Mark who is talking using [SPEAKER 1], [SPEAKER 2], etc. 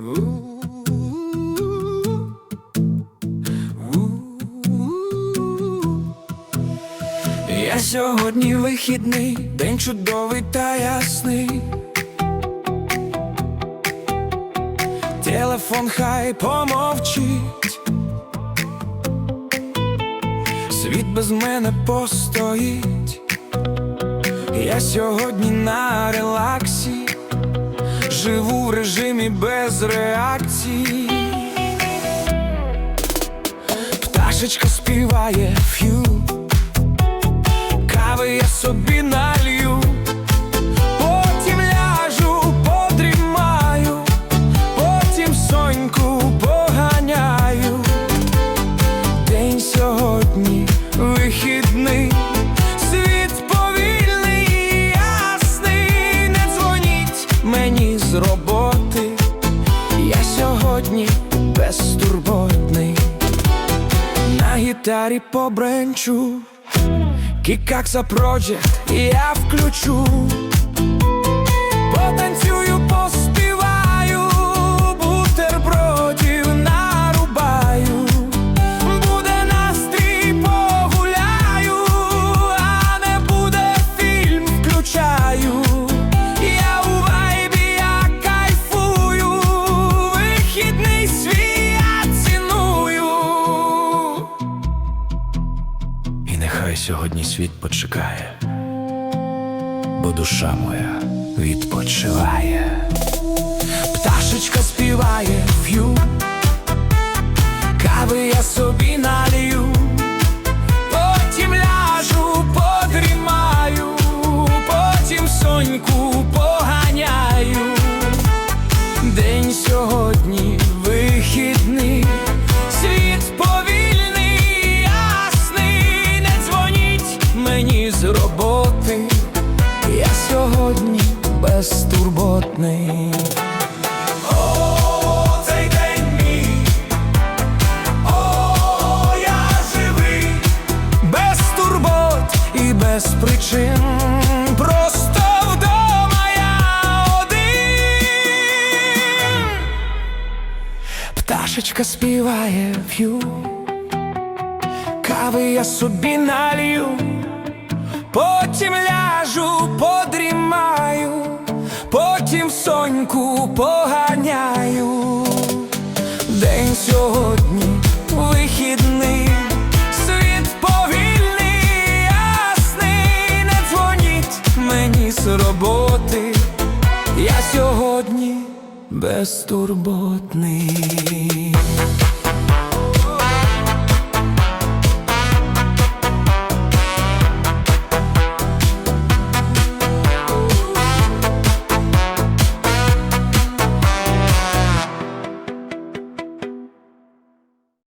[SPEAKER 1] Я сьогодні вихідний, день чудовий та ясний. Телефон хай помовчить, світ без мене постоїть. Я сьогодні на релаксі, живу в режимі без реакції. Пташечка співає ф'ю. Безтурботний, на гітарі побренчу. Кікакса проджект я включу, сьогодні світ почекає, бо душа моя відпочиває. Пташечка сьогодні безтурботний. О, цей день мій, о, я живий, без турбот і без причин. Просто вдома я один. Пташечка співає п'ю, кави я собі налью, потім ляжу, потім соньку поганяю. День сьогодні вихідний, світ повільний, ясний, не дзвоніть мені з роботи. Я сьогодні безтурботний.